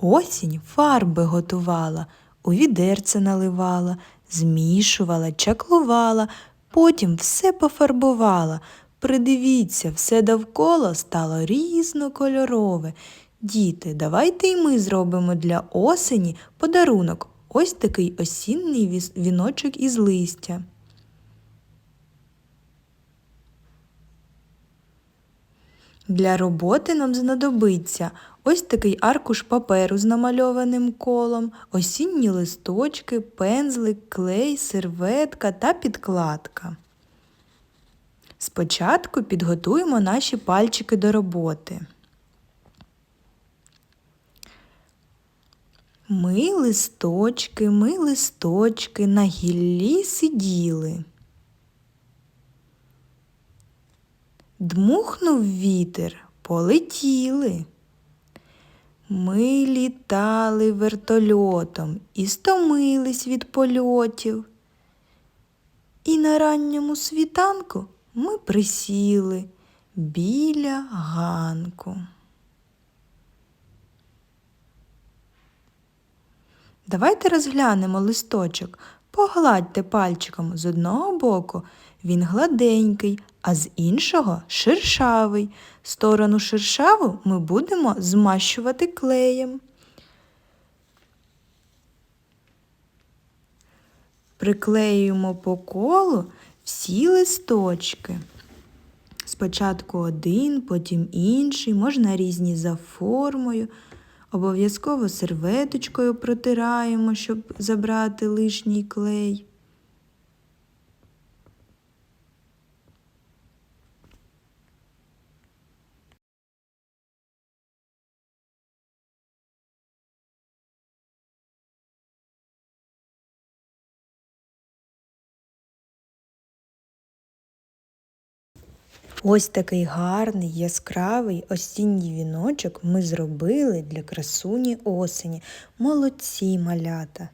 Осінь фарби готувала, у відерце наливала, змішувала, чаклувала, потім все пофарбувала. Придивіться, все довкола стало різнокольорове. Діти, давайте й ми зробимо для осені подарунок. Ось такий осінній віс- віночок із листя. Для роботи нам знадобиться ось такий аркуш паперу з намальованим колом, осінні листочки, пензлик, клей, серветка та підкладка. Спочатку підготуємо наші пальчики до роботи. Ми листочки, ми листочки на гіллі сиділи. Дмухнув вітер, полетіли. Ми літали вертольотом і стомились від польотів. І на ранньому світанку ми присіли біля ганку. Давайте розглянемо листочок. Погладьте пальчиком з одного боку він гладенький, а з іншого шершавий. Сторону шершаву ми будемо змащувати клеєм. Приклеюємо по колу всі листочки. Спочатку один, потім інший, можна різні за формою. Обов'язково серветочкою протираємо, щоб забрати лишній клей. Ось такий гарний, яскравий осінній віночок ми зробили для красуні осені. Молодці малята!